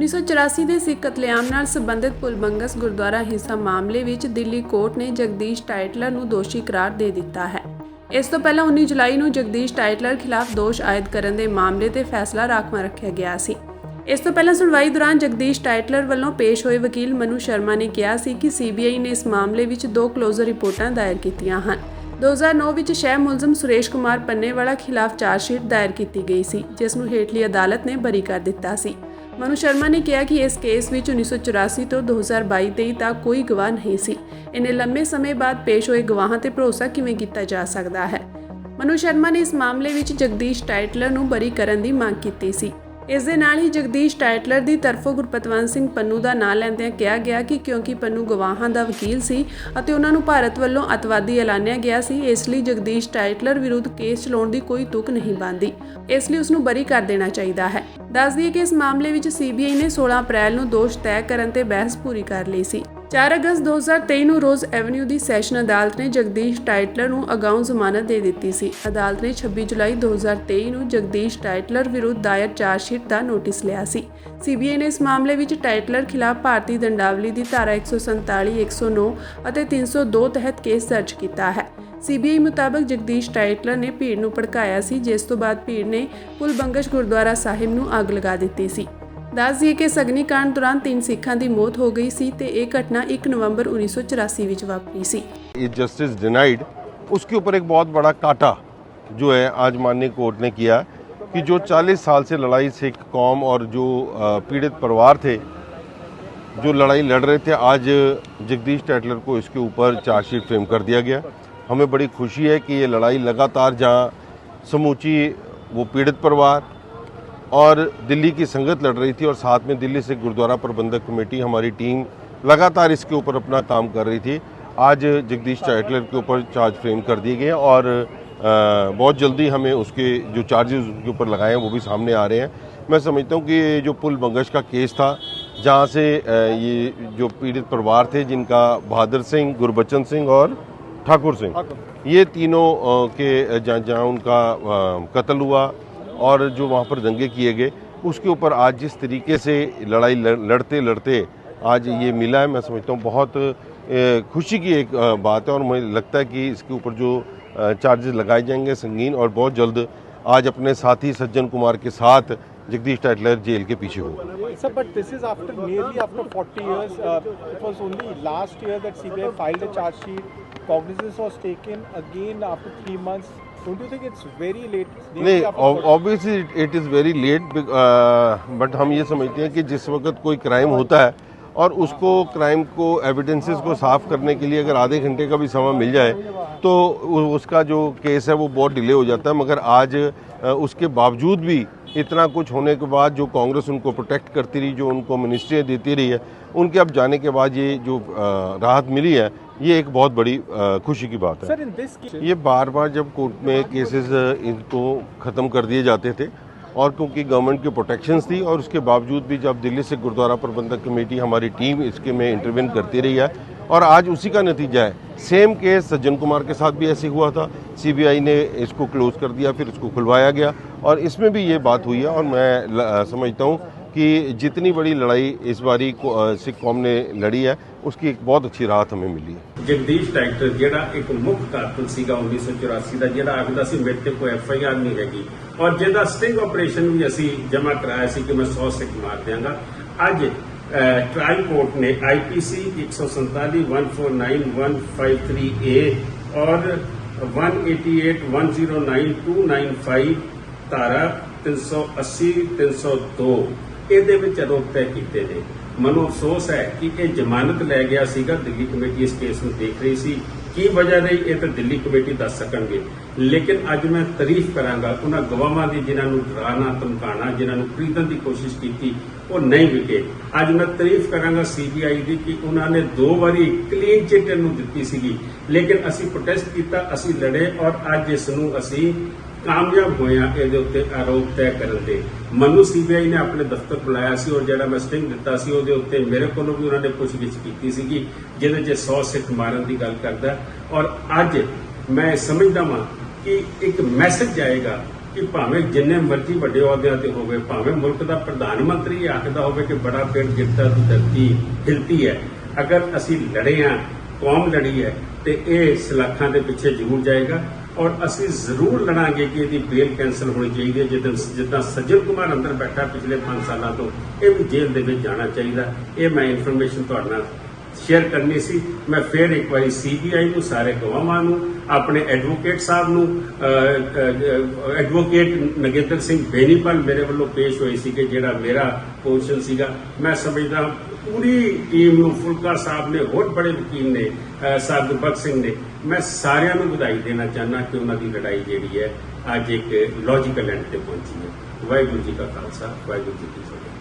1984 ਦੇ ਸਿੱਖ ਕਤਲੇਆਮ ਨਾਲ ਸੰਬੰਧਿਤ ਪੁਲਬੰਗਸ ਗੁਰਦੁਆਰਾ ਹਿੰਸਾ ਮਾਮਲੇ ਵਿੱਚ ਦਿੱਲੀ ਕੋਰਟ ਨੇ ਜਗਦੀਸ਼ ਟਾਈਟਲਰ ਨੂੰ ਦੋਸ਼ੀ ਕਰਾਰ ਦੇ ਦਿੱਤਾ ਹੈ। ਇਸ ਤੋਂ ਪਹਿਲਾਂ 19 ਜੁਲਾਈ ਨੂੰ ਜਗਦੀਸ਼ ਟਾਈਟਲਰ ਖਿਲਾਫ ਦੋਸ਼ ਆਇਦ ਕਰਨ ਦੇ ਮਾਮਲੇ ਤੇ ਫੈਸਲਾ ਰਾਖਵਾਂ ਰੱਖਿਆ ਗਿਆ ਸੀ। ਇਸ ਤੋਂ ਪਹਿਲਾਂ ਸੁਣਵਾਈ ਦੌਰਾਨ ਜਗਦੀਸ਼ ਟਾਈਟਲਰ ਵੱਲੋਂ ਪੇਸ਼ ਹੋਏ ਵਕੀਲ ਮਨੂ ਸ਼ਰਮਾ ਨੇ ਕਿਹਾ ਸੀ ਕਿ ਸੀਬੀਆਈ ਨੇ ਇਸ ਮਾਮਲੇ ਵਿੱਚ ਦੋ ਕਲੋਜ਼ਰ ਰਿਪੋਰਟਾਂ ਦਾਇਰ ਕੀਤੀਆਂ ਹਨ। 2009 ਵਿੱਚ ਸ਼ਹਿ ਮੁਲਜ਼ਮ ਸੁਰੇਸ਼ ਕੁਮਾਰ ਪੰਨੇਵਾਲਾ ਖਿਲਾਫ ਚਾਰਜਸ਼ੀਟ ਦਾਇਰ ਕੀਤੀ ਗਈ ਸੀ, ਜਿਸ ਨੂੰ ਹੇਠਲੀ ਅਦਾਲਤ ਨੇ ਬਰੀ ਕਰ ਦਿੱਤਾ ਸੀ। ਮਨੂ ਸ਼ਰਮਾ ਨੇ ਕਿਹਾ ਕਿ ਇਸ ਕੇਸ ਵਿੱਚ 1984 ਤੋਂ 2022 ਤੱਕ ਤੱਕ ਕੋਈ ਗਵਾਹ ਨਹੀਂ ਸੀ। ਇੰਨੇ ਲੰਮੇ ਸਮੇਂ ਬਾਅਦ ਪੇਸ਼ ਹੋਏ ਗਵਾਹਾਂ ਤੇ ਭਰੋਸਾ ਕਿਵੇਂ ਕੀਤਾ ਜਾ ਸਕਦਾ ਹੈ? ਮਨੂ ਸ਼ਰਮਾ ਨੇ ਇਸ ਮਾਮਲੇ ਵਿੱਚ ਜਗਦੀਸ਼ ਟਾਈਟਲਰ ਨੂੰ ਬਰੀ ਕਰਨ ਦੀ ਮੰਗ ਕੀਤੀ ਸੀ। ਇਸ ਦੇ ਨਾਲ ਹੀ ਜਗਦੀਸ਼ ਟਾਈਟਲਰ ਦੀ ਤਰਫੋਂ ਗੁਰਪਤਵੰਤ ਸਿੰਘ ਪੰਨੂ ਦਾ ਨਾਂ ਲੈਂਦਿਆਂ ਕਿਹਾ ਗਿਆ ਕਿ ਕਿਉਂਕਿ ਪੰਨੂ ਗਵਾਹਾਂ ਦਾ ਵਕੀਲ ਸੀ ਅਤੇ ਉਹਨਾਂ ਨੂੰ ਭਾਰਤ ਵੱਲੋਂ ਅਤਵਾਦੀ ਐਲਾਨਿਆ ਗਿਆ ਸੀ, ਇਸ ਲਈ ਜਗਦੀਸ਼ ਟਾਈਟਲਰ ਵਿਰੁੱਧ ਕੇਸ ਚਲਾਉਣ ਦੀ ਕੋਈ ਤੁਕ ਨਹੀਂ ਬਣਦੀ। ਇਸ ਲਈ ਉਸ ਨੂੰ ਬਰੀ ਕਰ ਦੇਣਾ ਚਾਹੀਦਾ ਹੈ। ਦੱਸ ਦਈਏ ਕਿ ਇਸ ਮਾਮਲੇ ਵਿੱਚ ਸੀਬੀਆਈ ਨੇ 16 ਅਪ੍ਰੈਲ ਨੂੰ ਦੋਸ਼ ਤੈਅ ਕਰਨ ਤੇ ਬਹਿਸ ਪੂਰੀ ਕਰ ਲਈ ਸੀ। 4 ਅਗਸਤ 2023 ਨੂੰ ਰੋਜ਼ ਐਵਨਿਊ ਦੀ ਸੈਸ਼ਨ ਅਦਾਲਤ ਨੇ ਜਗਦੀਸ਼ ਟਾਈਟਲਰ ਨੂੰ ਅਗਾਊਂ ਜ਼ਮਾਨਤ ਦੇ ਦਿੱਤੀ ਸੀ। ਅਦਾਲਤ ਨੇ 26 ਜੁਲਾਈ 2023 ਨੂੰ ਜਗਦੀਸ਼ ਟਾਈਟਲਰ ਵਿਰੁੱਧ ਦਾਇਰ ਚਾਰਜਸ਼ੀਟ ਦਾ ਨੋਟਿਸ ਲਿਆ ਸੀ। ਸੀਬੀਆਈ ਨੇ ਇਸ ਮਾਮਲੇ ਵਿੱਚ ਟਾਈਟਲਰ ਖਿਲਾਫ ਭਾਰਤੀ ਦੰਡਾਵਲੀ ਦੀ ਧਾਰਾ 147 109 ਅਤੇ 302 ਤਹਿਤ ਕੇਸ ਦਰਜ ਕੀਤਾ ਹੈ। ਸੀਬੀਆਈ ਮੁਤਾਬਕ ਜਗਦੀਸ਼ ਟਾਈਟਲਰ ਨੇ ਭੀੜ ਨੂੰ ਭੜਕਾਇਆ ਸੀ, ਜਿਸ ਤੋਂ ਬਾਅਦ ਭੀੜ ਨੇ ਪੁਲ ਬੰਗਸ਼ ਗੁਰਦੁਆਰਾ ਸਾਹਿਬ ਨੂੰ ਅੱਗ ਲਗਾ ਦਿੱਤੀ ਸੀ। ਦੱਸ ਦਈਏ ਕਿ ਸਗਨੀ ਕਾਂਡ ਦੌਰਾਨ ਤਿੰਨ ਸਿੱਖਾਂ ਦੀ ਮੌਤ ਹੋ ਗਈ ਸੀ ਤੇ ਇਹ ਘਟਨਾ 1 ਨਵੰਬਰ 1984 ਵਿੱਚ ਵਾਪਰੀ ਸੀ ये जस्टिस डिनाइड उसके ऊपर एक बहुत बड़ा काटा जो है आज माननीय कोर्ट ने किया कि जो 40 साल से लड़ाई सिख कौम और जो अ, पीड़ित परिवार थे जो लड़ाई लड़ रहे थे आज जगदीश टैटलर को इसके ऊपर चार्जशीट फ्रेम कर दिया गया हमें बड़ी खुशी है कि ये लड़ाई लगातार जहाँ समूची वो पीड़ित परिवार और दिल्ली की संगत लड़ रही थी और साथ में दिल्ली से गुरुद्वारा प्रबंधक कमेटी हमारी टीम लगातार इसके ऊपर अपना काम कर रही थी। आज जगदीश टाइटलर के ऊपर चार्ज फ्रेम कर दिए गए और अ, बहुत जल्दी हमें उसके जो चार्जेस उसके ऊपर लगाए हैं वो भी सामने आ रहे हैं। मैं समझता हूँ कि ये जो पुल बंगश का केस था जहाँ से ये जो पीड़ित परिवार थे जिनका बहादुर सिंह गुरबचन सिंह और ठाकुर सिंह ये तीनों के जहाँ जहाँ उनका कत्ल हुआ और जो वहाँ पर दंगे किए गए उसके ऊपर आज जिस तरीके से लड़ाई लड़ते लड़ते आज ये मिला है मैं समझता हूँ बहुत खुशी की एक बात है और मुझे लगता है कि इसके ऊपर जो चार्जेस लगाए जाएँगे संगीन और बहुत जल्द आज अपने साथी सज्जन कुमार के साथ जगदीश टाइटलर जेल के पीछे होगा Sir, but this is after nearly after 40 years. Uh, it was only last year that CBI filed a charge sheet. Cognizance was taken again after three months. Don't you think it's very late? नहीं after 40 obviously it is very late but हम ये समझते हैं कि जिस वक्त कोई crime होता है और उसको क्राइम को एविडेंसेस को साफ़ करने के लिए अगर आधे घंटे का भी समय मिल जाए तो उसका जो केस है वो बहुत डिले हो जाता है मगर आज उसके बावजूद भी इतना कुछ होने के बाद जो कांग्रेस उनको प्रोटेक्ट करती रही जो उनको मिनिस्ट्रियाँ देती रही है उनके अब जाने के बाद ये जो राहत मिली है ये एक बहुत बड़ी खुशी की बात है। Sir, ये बार बार जब कोर्ट में केसेस इनको ख़त्म कर दिए जाते थे और क्योंकि गवर्नमेंट की प्रोटेक्शंस थी और उसके बावजूद भी जब दिल्ली से गुरुद्वारा प्रबंधक कमेटी हमारी टीम इसके में इंटरवेन करती रही है और आज उसी का नतीजा है। सेम केस सज्जन कुमार के साथ भी ऐसे हुआ था। सीबीआई ने इसको क्लोज कर दिया फिर इसको खुलवाया गया और इसमें भी ये बात हुई है और मैं समझता हूँ कि जितनी बड़ी लड़ाई इस बारी को- अ, सिख कौम ने लड़ी है उसकी एक बहुत अच्छी राहत हमें मिली है ਜਗਦੀਸ਼ ਟਾਈਟਰ ਜਿਹੜਾ ਇੱਕ ਮੁੱਖ ਕਾਤਲ ਸੀਗਾ 1984 ਦਾ ਜਿਹੜਾ ਆਖਦਾ ਸੀ ਮੇਰੇ ਤੇ ਕੋਈ ਐਫ ਆਈ ਆਰ ਨਹੀਂ ਹੈਗੀ ਔਰ ਜਿਹਦਾ ਸਟਿੰਗ ਆਪਰੇਸ਼ਨ ਵੀ ਅਸੀਂ ਜਮ੍ਹਾਂ ਕਰਾਇਆ ਸੀ ਕਿ ਮੈਂ 100 ਸਿੱਖ ਮਾਰ ਦਿਆਂਗਾ ਅੱਜ ਟ੍ਰਾਇਲ ਕੋਰਟ ਨੇ ਆਈਪੀਸੀ 147 149 153 ਏ ਔਰ 188 109 295 ਧਾਰਾ 380 302 ਇਹਦੇ ਵਿੱਚ ਆਰੋਪ ਤੈਅ ਕੀਤੇ ਨੇ, ਮਨੋ ਅਫਸੋਸ ਹੈ ਕਿ ਇਹ ਜ਼ਮਾਨਤ ਲੈ ਗਿਆ ਸੀਗਾ ਦਿੱਲੀ ਕਮੇਟੀ ਇਸ ਕੇਸ ਨੂੰ ਦੇਖ ਰਹੀ ਸੀ। ਕੀ ਵਜ੍ਹਾ ਰਹੀ ਇਹ ਤਾਂ ਦਿੱਲੀ ਕਮੇਟੀ ਦੱਸ ਸਕਣਗੇ। ਲੇਕਿਨ ਅੱਜ ਮੈਂ ਤਾਰੀਫ ਕਰਾਂਗਾ ਉਹਨਾਂ ਗਵਾਹਾਂ ਦੀ ਜਿਨ੍ਹਾਂ ਨੂੰ ਡਰਾਣਾ ਧਮਕਾਉਣਾ ਜਿਨ੍ਹਾਂ ਨੂੰ ਖਰੀਦਣ ਦੀ ਕੋਸ਼ਿਸ਼ ਕੀਤੀ, ਉਹ ਨਹੀਂ ਵਿਕੇ। ਅੱਜ ਮੈਂ ਤਾਰੀਫ ਕਰਾਂਗਾ ਸੀਬੀਆਈ ਦੀ ਕਿ ਉਹਨਾਂ ਨੇ ਦੋ ਵਾਰੀ ਕਲੀਨ ਚਿੱਟ ਨੂੰ ਦਿੱਤੀ ਸੀਗੀ। ਲੇਕਿਨ ਅਸੀਂ ਪ੍ਰੋਟੈਸਟ ਕੀਤਾ, ਅਸੀਂ ਲੜੇ ਔਰ ਅੱਜ ਇਸ ਨੂੰ ਅਸੀਂ ਕਾਮਯਾਬ ਹੋਇਆ ਇਹਦੇ ਉੱਤੇ ਆਰੋਪ ਤੈਅ ਕਰਨ ਦੇ ਮਨੂ ਸੀਬੀਆਈ ਨੇ ਆਪਣੇ ਦਫ਼ਤਰ ਬੁਲਾਇਆ ਸੀ ਔਰ ਜਿਹੜਾ ਮੈਂ ਸਟਿੰਗ ਦਿੱਤਾ ਸੀ ਉਹਦੇ ਉੱਤੇ ਮੇਰੇ ਕੋਲੋਂ ਵੀ ਉਹਨਾਂ ਨੇ ਪੁੱਛਗਿੱਛ ਕੀਤੀ ਸੀਗੀ, ਜਿਹਦੇ 'ਚ 100 ਸਿੱਖ ਮਾਰਨ ਦੀ ਗੱਲ ਕਰਦਾ। ਔਰ ਅੱਜ ਮੈਂ ਸਮਝਦਾ ਹਾਂ ਕਿ ਇੱਕ ਮੈਸੇਜ ਜਾਏਗਾ ਕਿ ਭਾਵੇਂ ਜਿੰਨੇ ਮਰਜ਼ੀ ਵੱਡੇ ਅਹੁਦਿਆਂ ਤੇ ਹੋਵੇ, ਭਾਵੇਂ ਮੁਲਕ ਦਾ ਪ੍ਰਧਾਨ ਮੰਤਰੀ ਆਖਦਾ ਹੋਵੇ ਕਿ ਬੜਾ ਪੇੜ ਗਿਰਤਾ ਦੀ ਧਰਤੀ ਹਿਲਤੀ ਹੈ। ਅਗਰ ਅਸੀਂ ਲੜੇ ਆ ਕੌਮ ਲੜੀ ਹੈ, ਤੇ ਇਹ ਸਲਾਖਾਂ ਦੇ ਪਿੱਛੇ ਜ਼ਰੂਰ ਜਾਏਗਾ। ਔਰ ਅਸੀਂ ਜ਼ਰੂਰ ਲੜਾਂਗੇ ਕਿ ਇਹਦੀ ਬੇਲ ਕੈਂਸਲ ਹੋਣੀ ਚਾਹੀਦੀ ਹੈ। ਜਿੱਦਾਂ ਜਿੱਦਾਂ ਸੱਜਣ ਕੁਮਾਰ ਅੰਦਰ ਬੈਠਾ ਪਿਛਲੇ 5 ਸਾਲਾਂ ਤੋਂ, ਇਹ ਵੀ ਜੇਲ੍ਹ ਦੇ ਵਿੱਚ ਜਾਣਾ ਚਾਹੀਦਾ। ਇਹ ਮੈਂ ਇਨਫੋਰਮੇਸ਼ਨ ਤੁਹਾਡੇ ਨਾਲ ਸ਼ੇਅਰ ਕਰਨੀ ਸੀ। ਮੈਂ ਫਿਰ ਇੱਕ ਵਾਰੀ ਸੀਬੀਆਈ ਨੂੰ, ਸਾਰੇ ਗਵਾਹਾਂ ਨੂੰ, ਆਪਣੇ ਐਡਵੋਕੇਟ ਸਾਹਿਬ ਨੂੰ ਐਡਵੋਕੇਟ ਨਗੇਂਦਰ ਸਿੰਘ ਬੇਨੀਪਾਲ ਮੇਰੇ ਵੱਲੋਂ ਪੇਸ਼ ਹੋਏ ਸੀ ਕਿ ਜਿਹੜਾ ਮੇਰਾ ਪੋਜੀਸ਼ਨ ਸੀਗਾ। ਮੈਂ ਸਮਝਦਾ ਪੂਰੀ ਟੀਮ ਨੂੰ ਫੁਲਕਾ ਸਾਹਿਬ ਨੇ, ਹੋਰ ਬੜੇ ਵਕੀਲ ਨੇ ਸਾਹਿਬ ਗੁਰਬਖ ਸਿੰਘ ਨੇ। ਮੈਂ ਸਾਰਿਆਂ ਨੂੰ ਵਧਾਈ ਦੇਣਾ ਚਾਹੁੰਦਾ ਕਿ ਉਹਨਾਂ ਦੀ ਲੜਾਈ ਜਿਹੜੀ ਹੈ, ਅੱਜ ਇੱਕ ਲੌਜੀਕਲ ਐਂਡ ਤੇ ਪਹੁੰਚੀ ਹੈ। ਵਾਹਿਗੁਰੂ ਜੀ ਕਾ ਖਾਲਸਾ, ਵਾਹਿਗੁਰੂ ਜੀ ਕੀ ਫਤਿਹ।